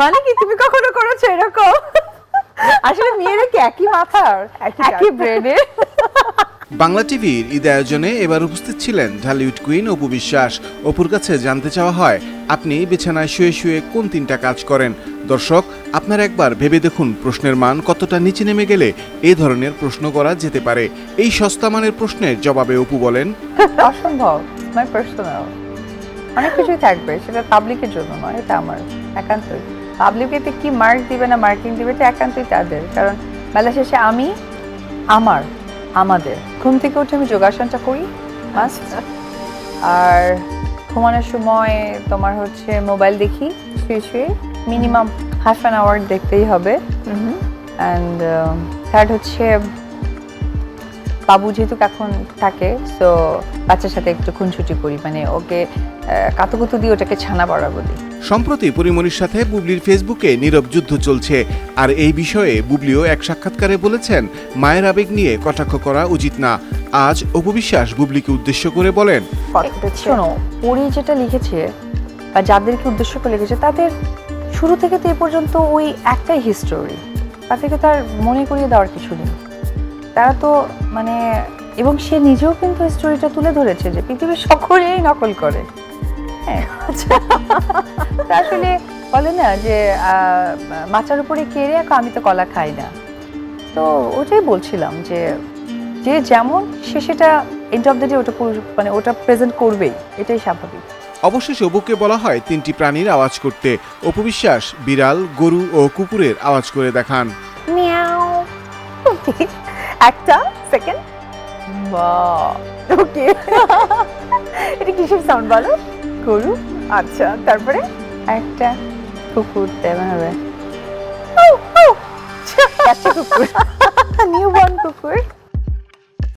মানে কি তুমি কখনো করেছ এরকম? আসলে মেয়েরা কি একই মাথার? একই ব্রেনের বাংলা টিভির ঈদ আয়োজনে এবার উপস্থিত ছিলেন ঢালিউড কুইন অপু বিশ্বাস। অপুর কাছে জানতে চাওয়া হয় আপনি বিছানায় শুয়ে শুয়ে কোন তিনটা কাজ করেন? দর্শক আপনার একবার ভেবে দেখুন প্রশ্নের মান কতটা নিচে নেমে গেলে এই ধরনের প্রশ্ন করা যেতে পারে। এই সস্তা মানের প্রশ্নের জবাবে অপু বলেন অসম্ভব মাই পার্সোনাল অনেক কিছুই থাকবে সেটা পাবলিকের জন্য নয় এটা আমার একান্তই। পাবলিকেতে কি মার্ক দিবে না মার্কিং দিবে এটা একান্তই তাদের। কারণ বেলা শেষে আমি আমার আমাদের। ঘুম থেকে উঠে আমি যোগাসনটা করি মাস্ট আর ঘুমানোর সময় তোমার হচ্ছে মোবাইল দেখি শুয়ে শুয়ে। মিনিমাম হাফ অ্যান আওয়ার দেখতেই হবে। অ্যান্ড থার্ড হচ্ছে বাবু যেহেতু এখন থাকে সো বাচ্চার সাথে একটু খুনছুটি করি। মানে ওকে কাতুকুতু দিয়ে ওটাকে ছানা বাড়াবো দিই। সম্প্রতি পরিমণির সাথে বুবলির ফেসবুকে নীরব যুদ্ধ চলছে। আর এই বিষয়ে বুবলিও এক সাক্ষাৎকারে বলেছেন, মায়ের আবেগ নিয়ে কটাক্ষ করা উচিত না। আজ অপবিশ্বাস বুবলিকে উদ্দেশ্য করে বলেন। শোনো পরি যেটা লিখেছে বা যাদেরকে উদ্দেশ্য করে লিখেছে, তাদের শুরু থেকে তো এ পর্যন্ত ওই একটাই হিস্টোরি তাদেরকে তার মনে করিয়ে দেওয়ার কিছু নেই। তারা তো মানে এবং সে নিজেও কিন্তু স্টোরিটা তুলে ধরেছে যে পৃথিবীর সকলেই নকল করে। আসলে বলে না যে মাচার উপরে কেড়ে এখন আমি তো কলা খাই না। তো ওটাই বলছিলাম যে যে যেমন সে সেটা এন্ড অফ দ্য ডে ওটা মানে ওটা প্রেজেন্ট করবেই এটাই স্বাভাবিক। অবশেষে অপুকে বলা হয় তিনটি প্রাণীর আওয়াজ করতে। অপু বিশ্বাস বিড়াল গরু ও কুকুরের আওয়াজ করে দেখান। একটা সেকেন্ড ওকে। এটা কিসের সাউন্ড বলো? গরু আচ্ছা তারপরে একটা কুকুর দেবেন হবে কুকুর নিউ বর্ন কুকুর